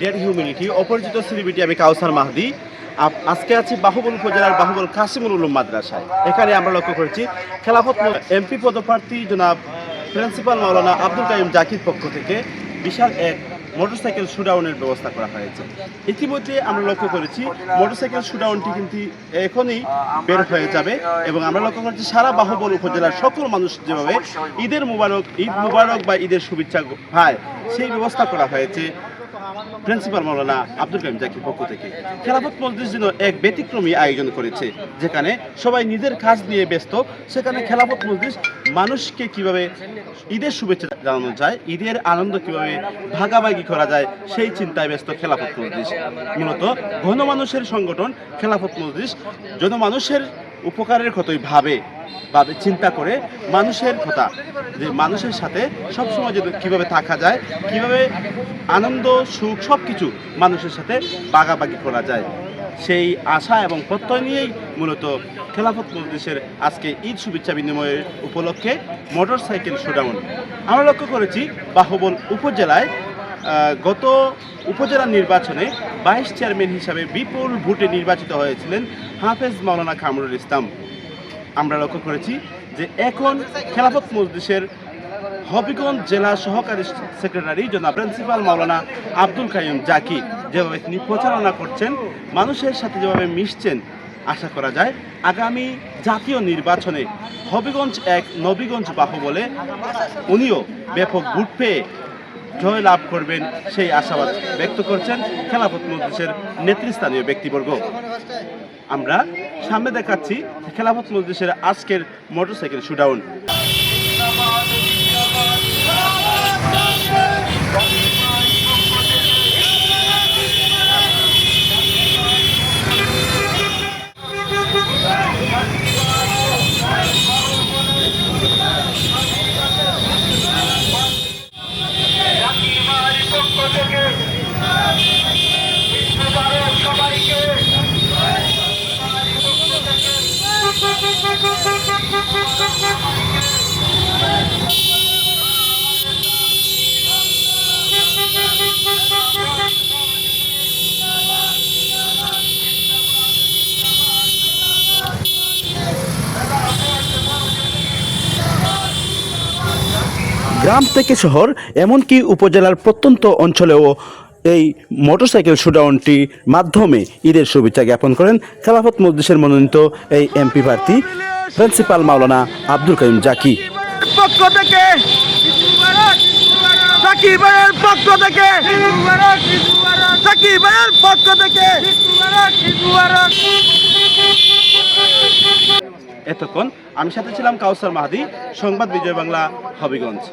Dead humanity অপরিচিত celebrity আমি কাউসার মাহদি। আজকে আছি বাহুবল উপজেলার বাহুবল কাসিমুল উলুম মাদ্রাসায়। এখানে আমরা লক্ষ্য করেছি খেলাফত এমপি পদপ্রার্থী জনাব প্রিন্সিপাল মাওলানা আব্দুল কাইম জাকির পক্ষ থেকে বিশাল এক মোটরসাইকেল শুডাউনের ব্যবস্থা করা হয়েছে। ইতিমধ্যে আমরা লক্ষ্য করেছি মোটরসাইকেল শুডাউনটি কিন্তু এখনই বের হয়ে যাবে এবং আমরা লক্ষ্য করেছি সারা বাহুবল উপজেলার সকল মানুষ যেভাবে ঈদের মুবারক, ঈদ মুবারক বা ঈদের শুভেচ্ছা পায় সেই ব্যবস্থা করা হয়েছে। প্রিন্সিপাল মৌলানা আব্দুল কাইম জাকির পক্ষ থেকে খেলাফত মসজিদ যেন এক ব্যতিক্রমী আয়োজন করেছে, যেখানে সবাই নিজের কাজ নিয়ে ব্যস্ত, সেখানে খেলাফত মসজিদ মানুষকে কীভাবে ঈদের শুভেচ্ছা জানানো যায়, ঈদের আনন্দ কীভাবে ভাগাভাগি করা যায়, সেই চিন্তায় ব্যস্ত খেলাফত মসজিদ মূলত ঘন মানুষের সংগঠন খেলাফত মসজিদ জনমানুষের উপকারের কথাই ভাবে ভাবে চিন্তা করে মানুষের কথা যে মানুষের সাথে সবসময় যদি কীভাবে থাকা যায়, কীভাবে আনন্দ, সুখ সব কিছু মানুষের সাথে বাগাবাগি করা যায়, সেই আশা এবং প্রত্যয় নিয়েই মূলত খেলাফত মজলিসের আজকে ঈদ শুভেচ্ছা বিনিময়ের উপলক্ষে মোটর সাইকেল শোডাউন। আমরা লক্ষ্য করেছি, বাহুবল উপজেলায় গত উপজেলা নির্বাচনে ভাইস চেয়ারম্যান হিসাবে বিপুল ভোটে নির্বাচিত হয়েছিলেন হাফেজ মাওলানা কামরুল ইসলাম। আমরা লক্ষ্য করেছি যে এখন খেলাফত মজলিসের হবিগঞ্জ জেলা সহকারী সেক্রেটারি জনাব প্রিন্সিপাল মাওলানা আব্দুল কাইম জাকি যেভাবে তিনি প্রচারণা করছেন, মানুষের সাথে যেভাবে মিশছেন, আশা করা যায় আগামী জাতীয় নির্বাচনে হবিগঞ্জ এক নবীগঞ্জ বাহু বলে উনিও ব্যাপক ভোট পেয়ে জয় লাভ করবেন সেই আশাবাদ ব্যক্ত করছেন খেলাফত মজলিসের নেতৃস্থানীয় ব্যক্তিবর্গ। আমরা সামনে দেখাচ্ছি খেলাফত মজলিসের আজকের মোটরসাইকেল শুডাউন রাকিমার পক্ষ থেকে বিশ্ববারের সবাইকে গ্রাম থেকে শহর এমনকি উপজেলার প্রত্যন্ত অঞ্চলেও এই মোটরসাইকেল শুডাউনটি মাধ্যমে ঈদের শুভেচ্ছা জ্ঞাপন করেন খেলাফত মজলিসের মনোনীত এই এমপি প্রার্থী প্রিন্সিপাল মাওলানা আব্দুল করিম জাকি। পক্ষ থেকে সাকিব পক্ষ থেকে সাকিব পক্ষ থেকে এতক্ষণ আমি সাথে ছিলাম কাউসার মাহাদি সংবাদ বিজয় বাংলা হবিগঞ্জ।